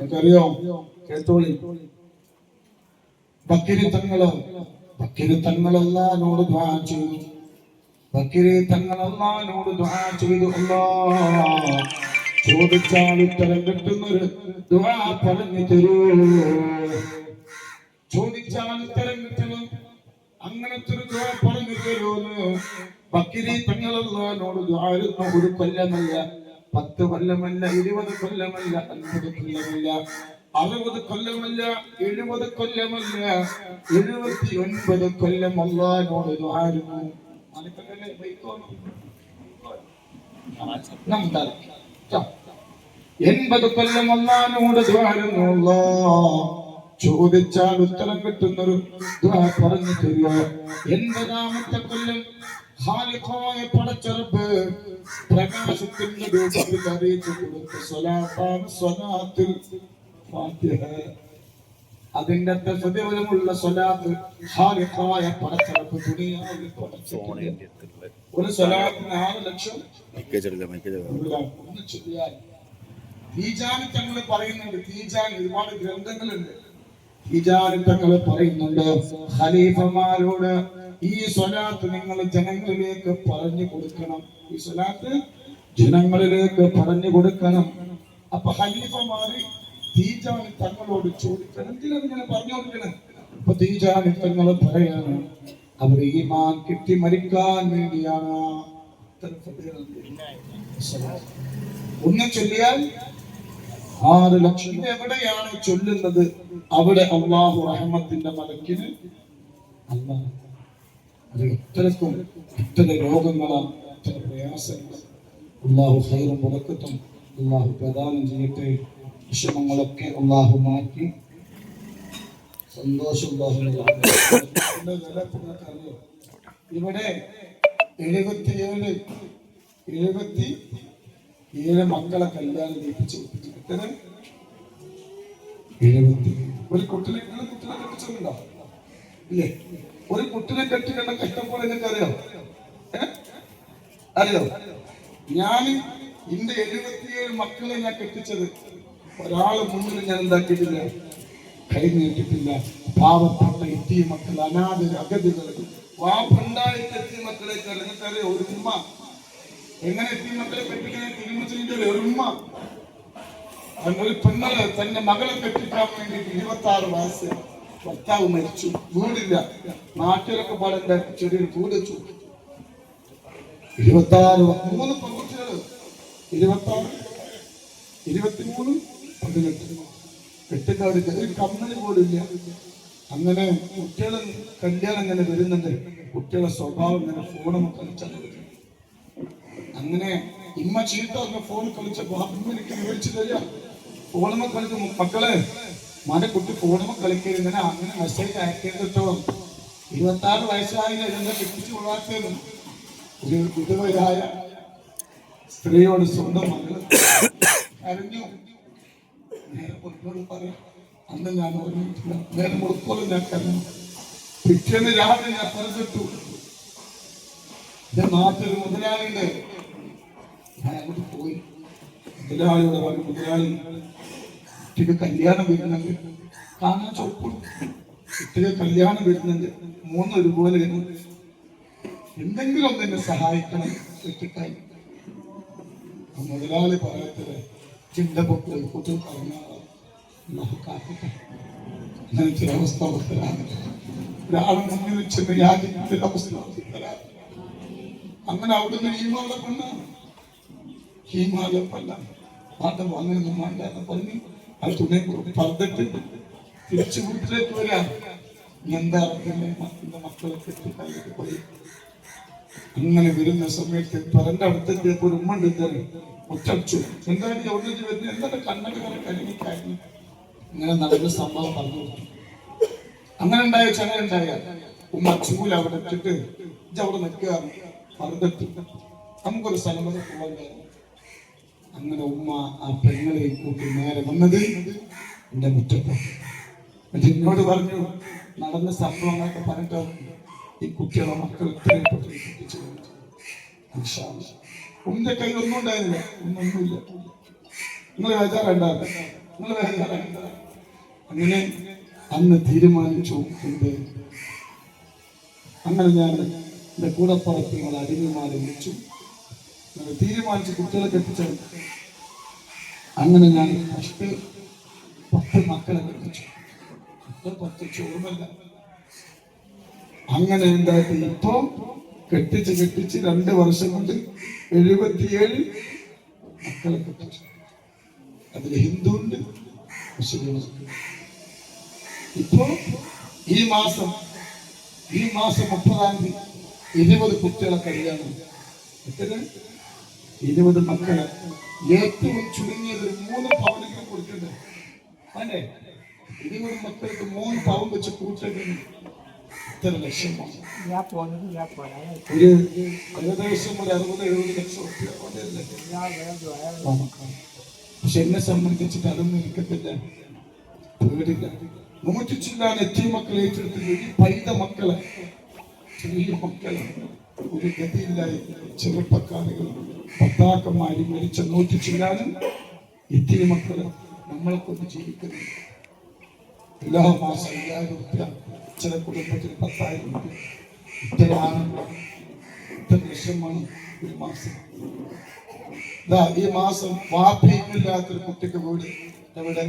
നിങ്ങൾക്കറിയോ? കേട്ടോളി. ബക്കിരി തങ്ങൾ ബക്കിരി തങ്ങളല്ലാനോട് ദ്വാ ചെയ്തു. ബക്കിരി തങ്ങളല്ലാനോട് ദ്വാ ചെയ്തു അല്ലാ. ചോദിച്ചാൽ ഉത്തരം കിട്ടുന്നൊരു ദ്വാ പറഞ്ഞു തരൂ. ചോദിച്ചാൽ ഉത്തരം കിട്ടണം. അങ്ങനത്തെ ഒരു ദ്വാ പറഞ്ഞു തരുമെന്ന് ബക്കിരി തങ്ങളല്ലാനോട് ദ്വാരുന്ന ഒരു കൊല്ലമല്ല. പത്ത് കൊല്ലമല്ല ഇരുപത് കൊല്ലമല്ല അൻപത് കൊല്ലമല്ല അറുപത് കൊല്ലമല്ല എഴുപത് കൊല്ലമല്ല എഴുപത്തി ഒൻപത് കൊല്ലം അള്ളാനോട് ആയിരുന്നു എൺപത് കൊല്ലം അള്ളാനോട് ആയിരുന്നു ചോദിച്ചാൽ ഉത്തരം കിട്ടുന്നൊരു പറഞ്ഞു തരുക എൺപതാമത്തെ കൊല്ലം ഖാലിഖായ പടച്ചെറുപ്പ് പ്രകാശത്തിന്റെ രൂപത്തിൽ അറിയിച്ചു കൊടുത്ത സ്വലാത്താണ് സ്വലാത്തിൽ ഫാത്തിഹ. അതിന്റെ സത്യവരമുള്ള സ്വലാത്ത് ഖാലിഖായ ദുനിയാവിൽ പടച്ചിട്ടുണ്ട്. ഒരു സ്വലാത്തിന് ആറ് ലക്ഷം തീജാനി തങ്ങൾ പറയുന്നുണ്ട് തീജാനി ഒരുപാട് ഗ്രന്ഥങ്ങളുണ്ട്. തീജാനി തങ്ങൾ പറയുന്നുണ്ട് ഖലീഫമാരോട് ഈ സ്വലാത്ത് നിങ്ങൾ ജനങ്ങളിലേക്ക് പറഞ്ഞു കൊടുക്കണം. ഈ സ്വലാത്ത് ജനങ്ങളിലേക്ക് പറഞ്ഞു കൊടുക്കണം. അപ്പൊ ഖലീഫമാര് തീജാനി തങ്ങളോട് ചോദിക്കണം. ഇങ്ങനെ പറഞ്ഞു കൊടുക്കണം? അപ്പൊ തീജാനി തങ്ങൾ പറയാണ് അവർ മാൻ കിട്ടി മരിക്കാൻ വേണ്ടിയാണ്. ഒന്ന് ചൊല്ലിയാൽ ആറ് ലക്ഷം എവിടെയാണ് ചൊല്ലുന്നത്? അവിടെ അള്ളാഹു റഹ്മത്തിന്റെ മലക്കിന് അള്ളാഹ് അത് ഇത്തരക്കും ഇത്തര രോഗങ്ങളാണ് ഇത്തര പ്രയാസങ്ങൾ അള്ളാഹു ഹൈറും മുടക്കത്തും അള്ളാഹു പ്രദാനം ചെയ്യട്ടെ. വിഷമങ്ങളൊക്കെ അള്ളാഹു മാറ്റി. സന്തോഷം ഇവിടെ എഴുപത്തിയേഴ് എഴുപത്തി ഏഴ് മക്കളെ കല്യാണം കഴിപ്പിച്ചു എത്ര? എഴുപത്തി ഒരു കുട്ടികളെ കുട്ടിനെ കെട്ടിച്ചിട്ടുണ്ടോ ഇല്ലേ? ഒരു കുട്ടിനെ കെട്ടിക്കേണ്ട കഷ്ടം പോലെ നിങ്ങൾക്ക് അറിയോ? അറിയോ? ഞാൻ എന്റെ എഴുപത്തിയേഴ് മക്കളെ ഞാൻ കെട്ടിച്ചത്. ഒരാളെ മുന്നിൽ ഞാൻ എന്താക്കിയിട്ടില്ല. കൈ നീട്ടിട്ടില്ല. പാവപ്പെട്ട എത്തിയ മക്കൾ അനാഥ അഗതികൾ വാപ്പുണ്ടായിട്ട് എത്തിയ മക്കളെ നിങ്ങൾക്കറിയോ ഒരു ഉമ്മ. എങ്ങനെ എത്തിയ മക്കളെ കെട്ടിക്കാൻ തീരുമാനിച്ചിട്ടില്ല ഒരു ഉമ്മ? ഒരു പെണ്ണൽ തന്റെ മകളെ കെട്ടിക്കാൻ വേണ്ടി ഇരുപത്തി ആറ് വയസ്സ് ഭർത്താവ് മരിച്ചു. വീടില്ല. നാട്ടിലൊക്കെ പാടെ ചെടിയിൽ വീട് വെച്ചു. ഇരുപത്തി ആറ് മൂന്ന് പെൺകുട്ടികൾ ഇരുപത്തി ആറ് ഇരുപത്തിമൂന്ന് പതിനെട്ട് അങ്ങനെ കുട്ടികളെ കല്യാണം അങ്ങനെ വരുന്നുണ്ട്. കുട്ടികളെ സ്വഭാവം ഇങ്ങനെ ഫോണും കളിച്ചു അങ്ങനെ ഇമ്മ ചീത്ത ഫോൺ കളിച്ചപ്പോ അമ്മ എനിക്ക് വിവരിച്ചു തരിക. ഫോണുമ്മ കളിച്ചു മക്കളെ മനെ കുട്ടി ഫോണും കളിക്കരുത് ഇങ്ങനെ അങ്ങനെ മെസ്സേജ് അയക്കേണ്ടിട്ടോ ഇരുപത്തി ആറ് വയസ്സായി കിട്ടിച്ചു കൊള്ളാത്തതും ഒരു വിധവരായ സ്ത്രീയോട് സ്വന്തം മകൾ അറിഞ്ഞു നേരെ മുൻപോട് പറയാം. അന്ന് ഞാൻ ഓർമ്മിട്ടില്ല നേരെ മുടുക്കോളും ഞാൻ കരഞ്ഞു. പിറ്റേന്ന് രാവിലെ ഞാൻ പറഞ്ഞിട്ടു എന്റെ നാട്ടിൽ മുതലാളിയുണ്ട്. ഞാൻ അങ്ങോട്ട് പോയി. മുതലാളിയോട് പറഞ്ഞു മുതലാളി കുട്ടിക്ക് കല്യാണം വരുന്നുണ്ട്. കാണാൻ ചോപ്പുണ്ട് കുട്ടിക്ക് കല്യാണം വരുന്നുണ്ട്. മൂന്ന് ഒരുപോലെ വരുന്നുണ്ട് എന്തെങ്കിലും ഒന്ന് എന്നെ സഹായിക്കണം. വെച്ചിട്ടായി മുതലാളി പറയത്തിൽ ചിന്ത പൊട്ടി കുട്ടി പറഞ്ഞാൽ ചില അവസ്ഥ ഓർത്തരാണ് ഒരാൾ അവസ്ഥ അങ്ങനെ അവിടുന്ന് ഹീമാലെ ഹീമാലപ്പല്ല ഹീമാലെ കൊല്ല മാതം അങ്ങനെയൊന്നും വേണ്ട പറഞ്ഞ് ആ തുണി പറഞ്ഞിട്ട് തിരിച്ചു വീട്ടിലേക്ക് വരാം. എന്താ പിന്നെ മക്കളുടെ മക്കളെ കെട്ടി കല്ലിട്ട് പോയി. അങ്ങനെ വരുന്ന സമയത്ത് പറന്റെ അടുത്തേക്ക് ഒരു ഉമ്മ ഉണ്ട് മുറ്റടിച്ചു എന്താണ് എവിടെ വരുന്നത് എന്താണ് കണ്ണൊക്കെ വരെ കലങ്ങിക്കായിരുന്നു ഇങ്ങനെ നടന്ന സംഭവം പറഞ്ഞു. അങ്ങനെ ഉണ്ടായ ചങ്ങനെ ഉണ്ടായ. ഉമ്മ ചൂല അവിടെ ഇട്ടിട്ട് ഇജ്ജ് അവിടെ നിൽക്കുക പറഞ്ഞിട്ട് നമുക്കൊരു സ്ഥലം വരെ പോകാൻ അങ്ങനെ ഉമ്മ ആ പെങ്ങളെ കൂട്ടി നേരെ വന്നത് എന്റെ മുറ്റത്ത് എന്നോട് പറഞ്ഞു നടന്ന സംഭവങ്ങളൊക്കെ പറഞ്ഞിട്ട് ഈ കുട്ടികളെ മക്കൾ ഇത്രയും പെട്ടെന്ന് കയ്യിൽ ഒന്നും ഉണ്ടായിരുന്നില്ല. ഒന്നൊന്നുമില്ല നിങ്ങൾ ബേജാറുണ്ടാകും നിങ്ങൾ വേദന അങ്ങനെ അന്ന് തീരുമാനിച്ചു എന്ത് അങ്ങനെ ഞാൻ എന്റെ കൂടപ്പുറത്തുള്ള അടിമമാരെ വിളിച്ചു. തീരുമാനിച്ച് കുട്ടികളെ കെട്ടിച്ചത് അങ്ങനെ ഞാൻ ഫസ്റ്റ് പത്ത് മക്കളെ കെട്ടിച്ചു. പത്ത് പത്ത് ചോർമല്ല അങ്ങനെ എന്തായിട്ട് ഇപ്പോ കെട്ടിച്ച് കെട്ടിച്ച് രണ്ട് വർഷം കൊണ്ട് എഴുപത്തിയേഴ് മക്കളെ കെട്ടിച്ചു. അതിൽ ഹിന്ദു ഉണ്ട് മുസ്ലിം ഉണ്ട്. ഇപ്പോ ഈ മാസം ഈ മാസം മുപ്പതാം തീയതി ഇരുപത് കുട്ടികളെ കല്യാണം. എത്ര? ഇരുപത് മക്കളെ ഏറ്റവും ചുരുങ്ങിയത് ഒരു മൂന്ന് പവനെങ്കിലും കൊടുക്കണ്ടേ? അല്ലേ? ഇരുപത് മക്കൾക്ക് മൂന്ന് പവൻ വെച്ച് കൂട്ടേണ്ടി ഇത്ര ലക്ഷ്യമാണ്. ഒരു ഏകദേശം ഒരു അറുപത് എഴുപത് ലക്ഷം റുപ്യ. പക്ഷെ എന്നെ സംബന്ധിച്ചിട്ട് അതൊന്നും എനിക്കത്തില്ല പേടില്ല. നൂറ്റി ചില്ലാൻ എത്തിയ മക്കളെ ഏറ്റെടുത്ത് പൈത മക്കളെ. ചെറിയ മക്കളെ. ഒരു ഗതിയില്ലായി ചെറുപ്പക്കാരികൾ ഭർത്താക്കന്മാരും മരിച്ച നൂറ്റി ചില്ലാനും ഇത്തിരി മക്കളെ നമ്മളെ ജീവിക്കുന്നു. എല്ലാ മാസം അയ്യായിരം റുപ്യ ചില കുടുംബത്തിൽ പത്തായിരം റുപ്യ. ഇത്രയാണ് ഇത്ര ലക്ഷമാണ് ഒരു മാസം. ഇതാ ഈ മാസം വാപ്പയില്ലാത്തൊരു കുട്ടിക്ക് കൂടി എവിടെ?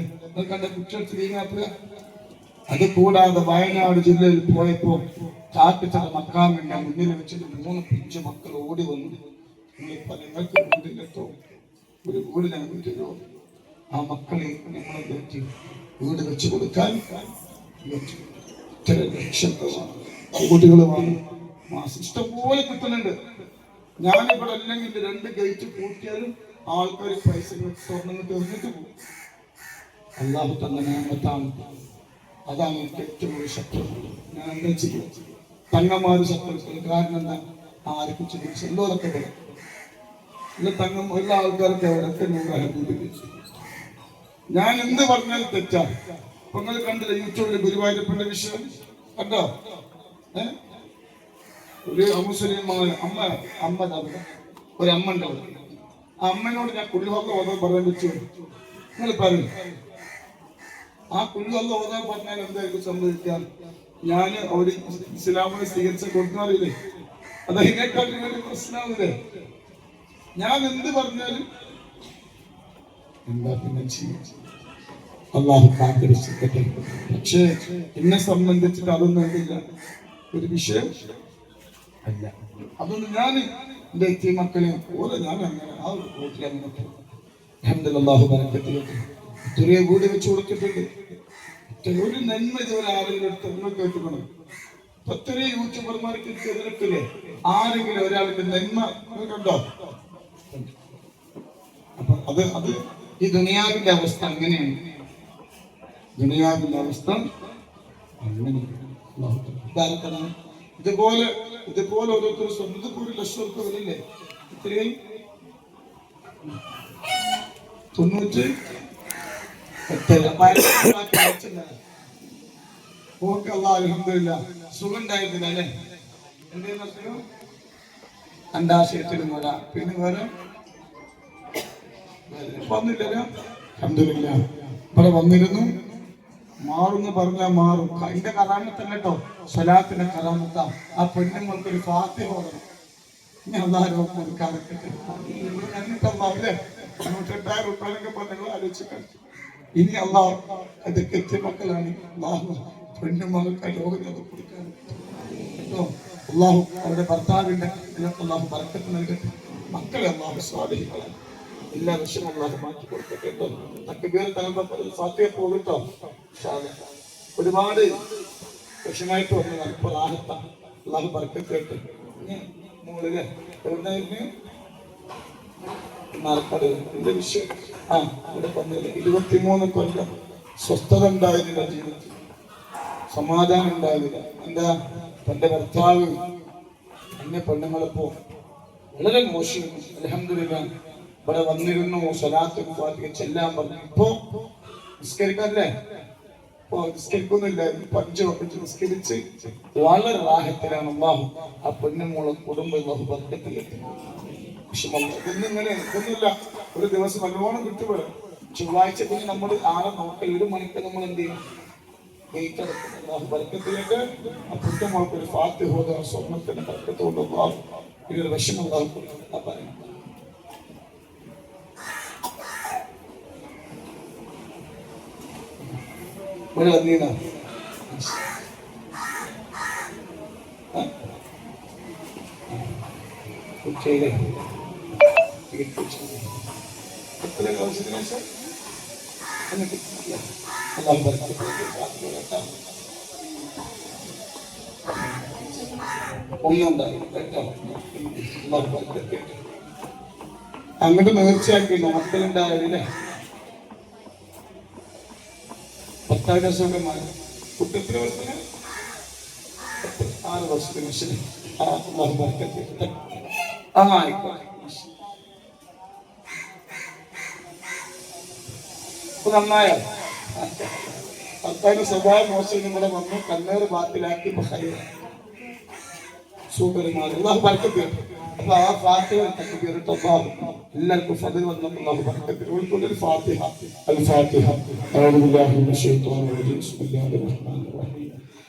കണ്ട കുട്ടികൾക്ക് നീങ്ങാപ്പുക അത് കൂടാതെ വയനാട് ജില്ലയിൽ പോയപ്പോ കാപ്പിത്തറ മക്കാമിന്റെ മുന്നിൽ വെച്ചിട്ട് മൂന്ന് പിഞ്ചു മക്കൾ ഓടി വന്നു. നിങ്ങളിപ്പോ നിങ്ങൾക്ക് മുന്നിലെത്തോ? ഒരു വീട് ഞങ്ങൾക്ക് തരുമോ? ആ മക്കളെ നിങ്ങളെ പറ്റി വീട് വെച്ച് കൊടുക്കാൻ ചില കുട്ടികളുമാണ് മാസം ഇഷ്ടംപോലെ കിട്ടുന്നുണ്ട്. ഞാനിവിടെ അല്ലെങ്കിൽ രണ്ട് ഗേറ്റ് പൂട്ടിയാലും ആൾക്കാർ പൈസ സ്വർണങ്ങൾ തീർന്നിട്ട് പോകും. അള്ളാഹു തന്ന നാമത്താണ് അതാണ് എനിക്ക് ഏറ്റവും വലിയ ശത്രു ഞാൻ എന്താ തങ്ങന്മാര് ശത്രുക്കൾ കാരണം എന്താ? ആർക്കും ചികിത്സ എല്ലോരൊക്കെ പറയും ഇല്ല തങ്ങം എല്ലാ ആൾക്കാർക്ക് അവരൊക്കെ നൂറ് അനുഭവിച്ചു ഞാൻ എന്ത് പറഞ്ഞാലും തെറ്റാ അപ്പൊ നിങ്ങൾ കണ്ടില്ല യൂട്യൂബിൽ ഗുരുവായൂരപ്പന്റെ വിഷയം? കണ്ടോ? ഏഹ് ഒരു മുസ്ലിമായ അമ്മ അമ്മ അവിടെ ഒരു അമ്മ ഉണ്ടാവും ആ അമ്മനോട് ഞാൻ കുള്ളിഹൊക്കെ ഓതാൻ പറയാൻ വെച്ചു നിങ്ങൾ പറയും. ആ കുള്ളിഹൊക്കെ ഓതാൻ പറഞ്ഞാൽ എന്തായിരിക്കും സംഭവിക്കാൻ? ഞാൻ അവർ ഇസ്ലാമായി സ്വീകരിച്ച കൊടുക്കാറില്ലേ അത് അതിനേക്കാട്ടിൽ വലിയ പ്രശ്നമാവില്ലേ ഞാൻ എന്ത് പറഞ്ഞാലും എന്താ പിന്നെ അള്ളാഹു കാത്തിരിച്ചിട്ടെ പക്ഷേ എന്നെ സംബന്ധിച്ചിട്ട് അതൊന്നും എന്തില്ല ഒരു വിഷയം അല്ല. അതുകൊണ്ട് ഞാൻ എന്റെ എത്തിയ മക്കളെ പോലെ ഞാൻ അങ്ങനെ ആ ഒരു കൂട്ടിൽ അങ്ങനെ അഹമ്മദ് അള്ളാഹു ബറക്കത്ത് കിട്ടി. ചെറിയ കൂടി വെച്ച് കൊടുത്തിട്ടുണ്ട്. ഒരു നന്മ ഇതുവരെ ആരെങ്കിലും എടുത്ത് നമ്മൾ കേട്ടുക്കണം ഇത്രയും യൂട്യൂബർമാർക്ക് എതിർക്കില്ലേ ആരെങ്കിലും ഒരാളുടെ നന്മ കണ്ടോ അപ്പൊ അത് അത് ഈ ദുനിയാവിന്റെ അവസ്ഥ അങ്ങനെയാണ്. ദുനിയാവിന്റെ അവസ്ഥ അങ്ങനെ? ഇതുപോലെ ഇതുപോലെ ഓരോരുത്തർ സ്വന്തം ഒരു ലക്ഷം വരില്ലേ ഇത്രയും തൊണ്ണൂറ്റി ഓക്കെ അല്ലേ ഇവിടെ വന്നിരുന്നു മാറുന്ന് പറഞ്ഞാൽ മാറും അതിന്റെ കറാമത്തല്ല കേട്ടോ സ്വലാത്തിന്റെ കറാമത്ത ആ പെണ്ണുങ്ങൾക്ക് ഒരു ഫാത്തി പോകണം ഞാൻ അള്ളാഹു കൊടുക്കാറൊക്കെ തൊണ്ണൂറ്റെട്ടായിരം റുപ്യൊക്കെ നിങ്ങൾ ആലോചിക്കാൻ ഇനി അള്ളാഹ് അത് എത്തിയ മക്കളാണ് അള്ളാഹു പെണ്ണുമകൾക്ക് ലോകത്ത് കൊടുക്കാൻ. അള്ളാഹു അവരുടെ ഭർത്താവിന്റെ ഇതിനൊക്കെ അള്ളാഹു ബർക്കത്ത് നൽകട്ടെ. മക്കളെ അള്ളാഹു സ്വാധീനിക്കണം. എല്ലാ വിഷയവും അള്ളാഹു മാറ്റി കൊടുക്കട്ടെ പോകട്ടോ ഒരുപാട് വിഷമായിട്ട് വന്നതാണ്. അപ്പോൾ ആഹത്ത അള്ളാഹു ബർക്കത്ത് കേട്ട്. മോളിലെ എവിടെ നാൽപ്പത് എന്റെ വിഷയം? ആ ഇവിടെ പറഞ്ഞില്ല ഇരുപത്തിമൂന്ന് കൊല്ലം സ്വസ്ഥത ഉണ്ടായിരുന്നില്ല ജീവിതത്തിൽ. സമാധാനം ഉണ്ടായിരുന്നില്ല. എന്താ? തന്റെ ഭർത്താവ് എന്നെ പെണ്ണുങ്ങളെപ്പോ വളരെ മോശം. അലഹമില്ല ഇവിടെ വന്നിരുന്നു സ്വലാത്ത് പാട്ടിക്ക് ചെല്ലാൻ പറഞ്ഞു. ഇപ്പോ നിസ്കരിക്കല്ലേ ഇപ്പോ നിസ്കരിക്കുന്നില്ല. പഞ്ച് പഠിച്ച് നിസ്കരിച്ച് വളരെ റാഹത്തിലാണ് അള്ളാഹു ആ പെണ്ണുമോളെ കുടുംബം ബഹുബന്ധത്തിലെത്തി പക്ഷെ ഇന്നിങ്ങനെ ഒന്നുമില്ല ഒരു ദിവസം നല്ലോണം കിട്ടുപോലെ ചൊവ്വാഴ്ച പിന്നെ നമ്മൾ ആളെ നോക്കൽ ഒരു മണിക്ക് നമ്മൾ എന്ത് ചെയ്യും? ഒരു ഫാത്തി ഉച്ചയിലെ എത്ര ആവശ്യത്തിന് ശേഷം എന്നിട്ട് ബർക്കത്തിലേക്ക് ഒന്നുണ്ടായി അങ്ങോട്ട് നേർച്ചയാക്കി മക്കളുണ്ടാവില്ലേ പത്താം ദിവസമാര് കുട്ടത്തിന് ആറ് വർഷത്തിന് ശേഷം ആ ആയിക്കോട്ടെ അപ്പൊ നന്നായോ? ഭർത്താവിന് സ്വഭാവം മോശം കൂടെ വന്നു കണ്ണേറ് ബാത്തിലാക്കി സൂപ്പർ മാറി. അള്ളാഹു ബർക്കത്ത് അപ്പൊ ആ ഫാത്തിഹ തക്ബീർ അള്ളാഹു എല്ലാവർക്കും ഫതിൽ വന്നപ്പോൾ അള്ളാഹു ബർക്കത്ത് ഉൾക്കൊണ്ടൊരു ഫാത്തിഹ. അൽ ഫാത്തിഹ. അഊദു ബില്ലാഹി മിനശ് ശൈത്വാനിർ റജീം ബിസ്മില്ലാഹിർ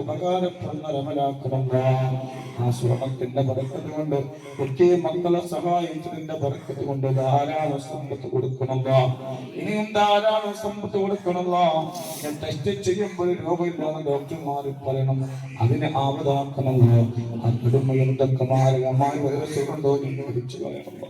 ഉപകാരപ്പെടുന്ന ബർക്കത്ത് കൊണ്ട് ഒറ്റേ മക്കളെ സഹായിച്ചതിന്റെ ബർക്കത്ത് കൊണ്ട് ധാരാളം സമ്പത്ത് കൊടുക്കണമല്ല. ഇനിയും ധാരാളം സമ്പത്ത് കൊടുക്കണമല്ല. ടെസ്റ്റ് ചെയ്യുമ്പോൾ രോഗമില്ലാന്ന് ഡോക്ടർമാർ പറയണം അതിനെ ആവതാക്കണമല്ലോ. ആ കുടുംബം എന്തൊക്കെ മാരകമായ വൈറസുകളുണ്ടോ എന്ന് തിരിച്ചു പറയണമല്ലോ.